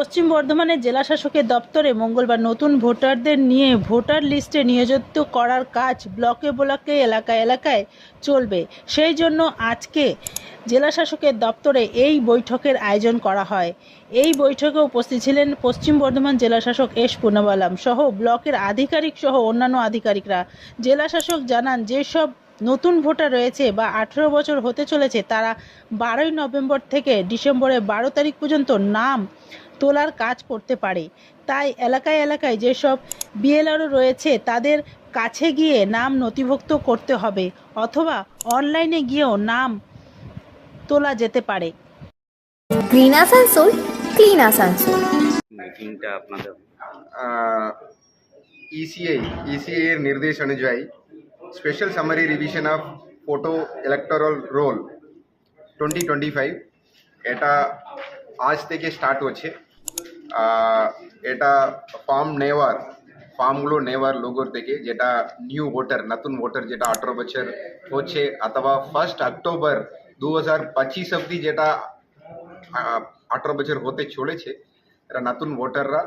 পশ্চিম বর্ধমানের জেলা শাসকের দপ্তরে মঙ্গলবার নতুন ভোটারদের নিয়ে ভোটার লিস্টে নিয়োজিত করার কাজ ব্লকে ব্লকে, এলাকায় এলাকায় চলবে। সেই জন্য আজকে জেলা শাসকের দপ্তরে এই বৈঠকের আয়োজন করা হয়। এই বৈঠকে উপস্থিত ছিলেন পশ্চিম বর্ধমান জেলা শাসক এস পুনাবালাম সহ ব্লকের আধিকারিক সহ অন্যান্য আধিকারিকরা। জেলা শাসক জানান, যেসব নতুন ভোটার রয়েছে বা আঠেরো বছর হতে চলেছে তারা বারোই নভেম্বর থেকে ডিসেম্বরের বারো তারিখ পর্যন্ত নাম তোলার কাজ করতে পারে। তাই এলাকায় এলাকায় যেসব বিএলআরও রয়েছে তাদের কাছে গিয়ে নাম নথিভুক্ত করতে হবে অথবা অনলাইনে গিয়েও নাম তোলা যেতে পারে। Green Asansol clean Asansol. মিটিংটা আপনাদের ইসিআই ইসিআই এর নির্দেশ অনুযায়ী revision of photo electoral roll twenty twenty five এটা আজ থেকে স্টার্ট হচ্ছে। এটা ফর্ম নেওয়ার ফর্মগুলো নেওয়ার লোগোর থেকে যেটা নিউ ভোটার নতুন ভোটার যেটা আঠেরো বছর হচ্ছে অথবা ফার্স্ট অক্টোবর দু হাজার পঁচিশ অব্দি যেটা আঠারো বছর হতে চলেছে, এরা নতুন ভোটাররা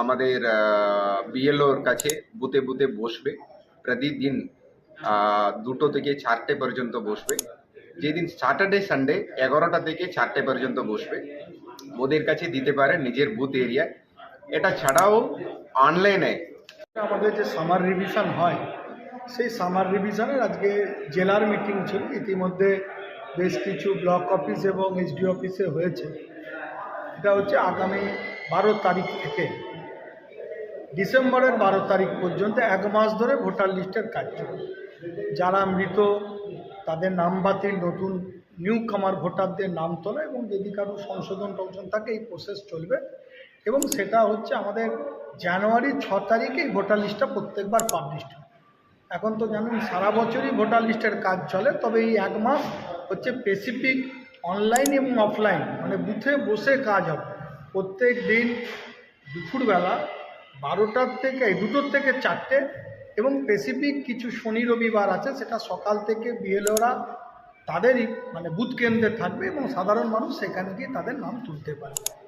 আমাদের বিএলওর কাছে বুথে বুতে বসবে। প্রতিদিন দুটো থেকে চারটে পর্যন্ত বসবে। যেদিন স্যাটারডে সানডে এগারোটা থেকে চারটে পর্যন্ত বসবে। ওদের কাছে দিতে পারে নিজের বুথ এরিয়ায় এটা ছাড়াও অনলাইনে আমাদের যে সামার রিভিশন হয়, সেই সামার রিভিশনের আজকে জেলার মিটিং ছিল। ইতিমধ্যে বেশ কিছু ব্লক অফিস এবং এসডি অফিসে হয়েছে। এটা হচ্ছে আগামী বারো তারিখ থেকে। ডিসেম্বরের বারো তারিখ পর্যন্ত এক মাস ধরে ভোটার লিস্টের কাজ চলবে যারা মৃত, তাদের নাম বাতিল, নতুন নিউ কামার ভোটারদের নাম তোলা এবং যদি কারও সংশোধন টংশন থাকে, এই প্রসেস চলবে। এবং সেটা হচ্ছে আমাদের জানুয়ারির ছ তারিখে এই ভোটার লিস্টটা প্রত্যেকবার পাবলিশ হয়। এখন তো জানেন, সারা বছরই ভোটার লিস্টের কাজ চলে, তবে এই এক মাস হচ্ছে স্পেসিফিক অনলাইন এবং অফলাইন মানে বুথে বসে কাজ হবে। প্রত্যেক দিন দুপুরবেলা বারোটার থেকে দুটোর থেকে চারটে এবং স্পেসিফিক কিছু শনি রবিবার আছে, সেটা সকাল থেকে বিএলওরা তাদেরই মানে বুথ কেন্দ্রে থাকবে এবং সাধারণ মানুষ সেখানে গিয়ে তাদের নাম তুলতে পারবে।